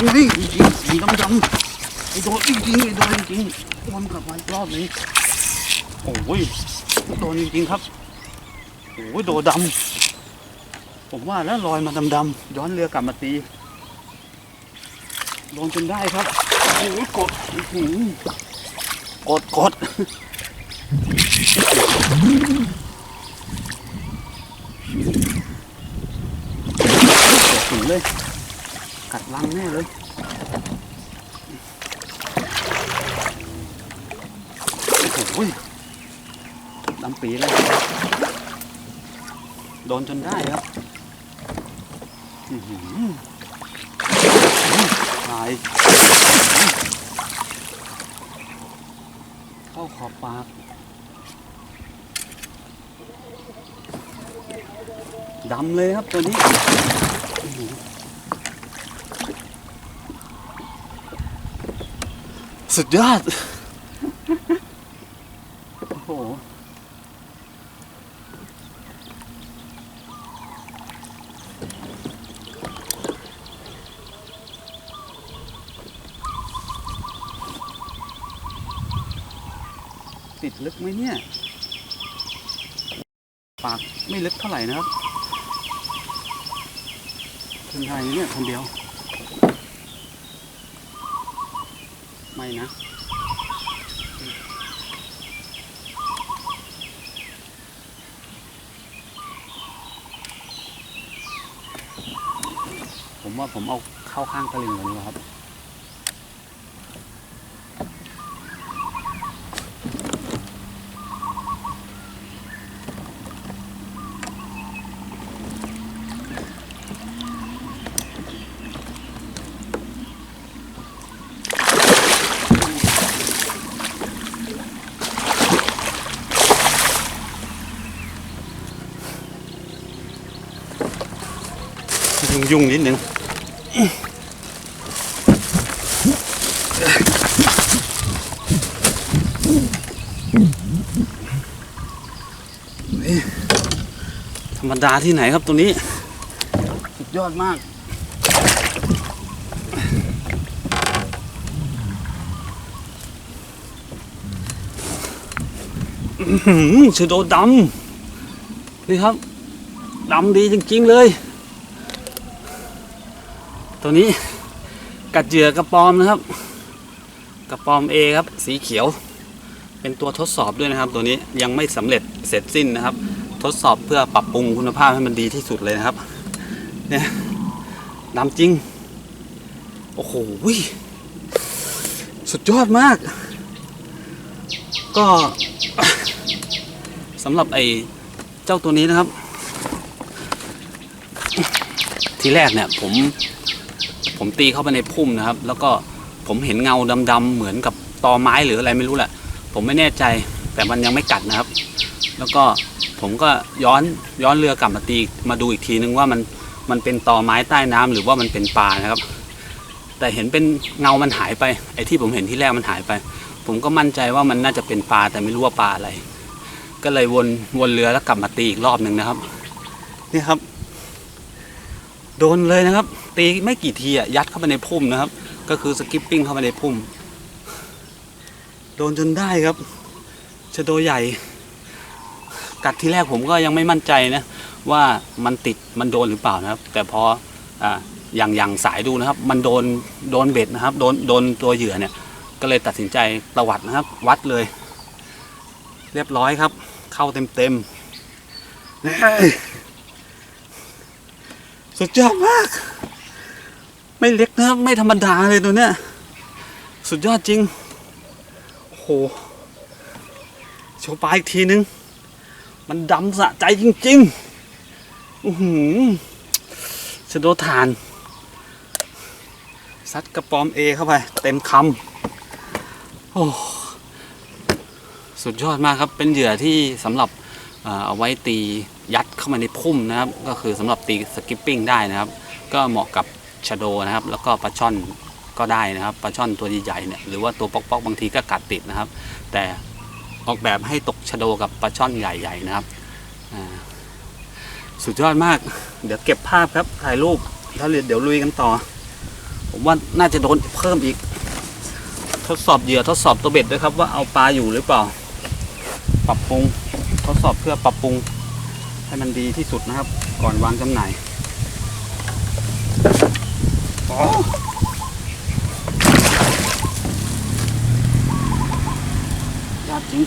นี่จริงสีดำดำไอ้โดนจริงไอ้โดนจริงวนกลับมาอีกรอบนี้โอ้ยโดนจริงครับโอ้ยโดนดำผมว่าแล้วลอยมาดำๆย้อนเรือกลับมาตีโดนจนได้ครับโอ้ยกดอื้อหือกดกดถึงเลย กัดรังแน่เลยโอ้โหดำปีเลยโดนจนได้ครับอื้อหือตายเข้าขอบปากดำเลยครับตัวนี้ สุดยอด โอ้โห ติดลึกไหมเนี่ย ปากไม่ลึกเท่าไหร่นะครับคนไทยเนี่ยคนเดียว ไม่นะ ผมว่าผมเอาเข้าข้างตะลิงเลยนะครับ ยุ่งยุ่งๆนิดนึงนี่ธรรมดาที่ไหนครับตัวนี้ สุดยอดมากอื้อหือโดดำนี่ครับดำดีจริงๆเลย ตัวนี้กัดเหยื่อกระปอมนะครับ กระปอม A ครับ สีเขียว เป็นตัวทดสอบด้วยนะครับ ตัวนี้ยังไม่สำเร็จเสร็จสิ้นนะครับ ทดสอบเพื่อปรับปรุงคุณภาพให้มันดีที่สุดเลยนะครับ เนี่ยดำจริง โอ้โหสุดยอดมาก ก็สำหรับไอ้เจ้าตัวนี้นะครับ ทีแรกเนี่ยผม ผมตีเข้าไปในพุ่มนะครับ แล้วก็ผมเห็นเงาดำๆเหมือนกับตอไม้หรืออะไรไม่รู้แหละ ผมไม่แน่ใจแต่มันยังไม่กัดนะครับ แล้วก็ผมก็ย้อนย้อนเรือกลับมาตีมาดูอีกทีนึงว่ามันมันเป็นตอไม้ใต้น้ำหรือว่ามันเป็นปลานะครับ แต่เห็นเป็นเงามันหายไปไอ้ที่ผมเห็นที่แรกมันหายไป ผมก็มั่นใจว่ามันน่าจะเป็นปลาแต่ไม่รู้ว่าปลาอะไร ก็เลยวนวนเรือแล้วกลับมาตีอีกรอบหนึ่งนะครับ นี่ครับ โดนเลยนะครับ ตีไม่กี่ทีอะยัดเข้าไปในพุ่มนะครับ ก็คือสกิปปิ้งเข้าไปในพุ่ม โดนจนได้ครับชะโดใหญ่ กัดทีแรกผมก็ยังไม่มั่นใจนะ ว่ามันติดมันโดนหรือเปล่านะครับ แต่พออ่าอย่างอย่างสายดูนะครับ มันโดนโดนเบ็ดนะครับ โดนโดนตัวเหยื่อเนี่ย ก็เลยตัดสินใจตวัดนะครับ วัดเลย เรียบร้อยครับ เข้าเต็มเต็ม สุดยอดมาก ไม่เล็กนะไม่ธรรมดาเลยตัวเนี้ยสุดยอดจริงโอ้โหโชว์ปลาอีกทีนึง มันดำสะใจจริงๆอือหือชะโดฐาน ซัดกระปอมเอเข้าไป เต็มคำโอ้สุดยอดมากครับเป็นเหยื่อที่สำหรับเอาไว้ตี เข้ามาในพุ่มนะครับ ก็คือสำหรับตีสกิปปิ้งได้นะครับ ก็เหมาะกับชะโดนะครับ แล้วก็ปลาช่อนก็ได้นะครับปลาช่อนตัวใหญ่ๆเนี่ยหรือว่าตัวป๊อกๆบางทีก็กัดติดนะครับ แต่ออกแบบให้ตกชะโดกับปลาช่อนใหญ่ ๆนะครับสุดยอดมาก เดี๋ยวเก็บภาพครับถ่ายรูปแล้วเดี๋ยวลุยกันต่อ ผมว่าน่าจะโดนเพิ่มอีก ทดสอบเหยื่อทดสอบตัวเบ็ดด้วยครับว่าเอาปลาอยู่หรือเปล่า ปรับปรุง ทดสอบเพื่อปรับปรุง ให้มันดีที่สุดนะครับ ก่อนวางจำหน่ายยากจริง